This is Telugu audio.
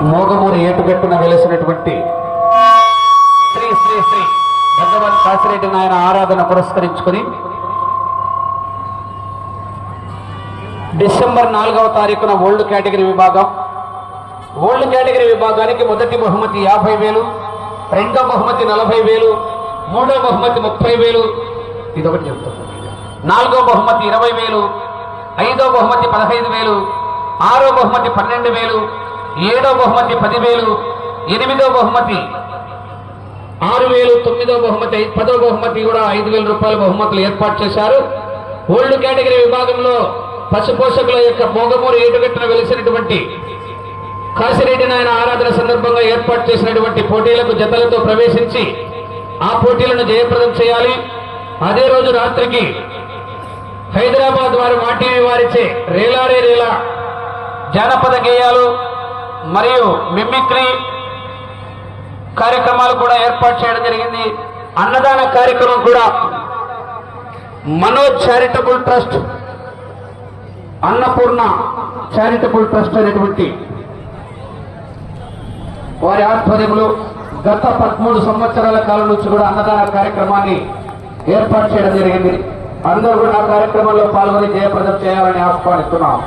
మోగమూరి ఏటుగట్టున వెలిసినటువంటి శ్రీ శ్రీ శ్రీ భగవాన్ కాసిరెడ్డి నాయన ఆరాధన పురస్కరించుకుని డిసెంబర్ నాలుగవ తారీఖున ఓల్డ్ కేటగిరీ విభాగం. ఓల్డ్ కేటగిరీ విభాగానికి మొదటి బహుమతి యాభై వేలు రెండో బహుమతి నలభై వేలు మూడో బహుమతి ముప్పై వేలు. ఇదొకటి చెప్తాను. నాలుగో బహుమతి ఇరవై వేలు ఐదో బహుమతి పదహైదు వేలు ఆరో బహుమతి పన్నెండు వేలు ఏడో బహుమతి పదివేలు ఎనిమిదో బహుమతి ఆరు వేలు తొమ్మిదో బహుమతి పదో బహుమతి కూడా ఐదు వేల రూపాయల బహుమతులు ఏర్పాటు చేశారు. ఓల్డ్ కేటగిరీ విభాగంలో పశుపోషకుల యొక్క మోగమూరు ఏటుగట్టున వెలిసినటువంటి కాశిరెడ్డి నాయన ఆరాధన సందర్భంగా ఏర్పాటు చేసినటువంటి పోటీలకు జతలతో ప్రవేశించి ఆ పోటీలను జయప్రదం చేయాలి. అదే రోజు రాత్రికి హైదరాబాద్ వారి మాటీవీ వారిచే రేలారే రేలా జానపద గేయాలు మరియు మిమిక్రీ కార్యక్రమాలు కూడా ఏర్పాటు చేయడం జరిగింది. అన్నదాన కార్యక్రమం కూడా Manoj charitable trust Annapurna charitable trust అనేటువంటి వారి ఆధ్వర్యంలో గత పదమూడు సంవత్సరాల కాలం నుంచి కూడా అన్నదాన కార్యక్రమాన్ని ఏర్పాటు చేయడం జరిగింది. అందరూ కూడా ఆ కార్యక్రమంలో పాల్గొని జయప్రదం చేయాలని ఆహ్వానిస్తున్నాం.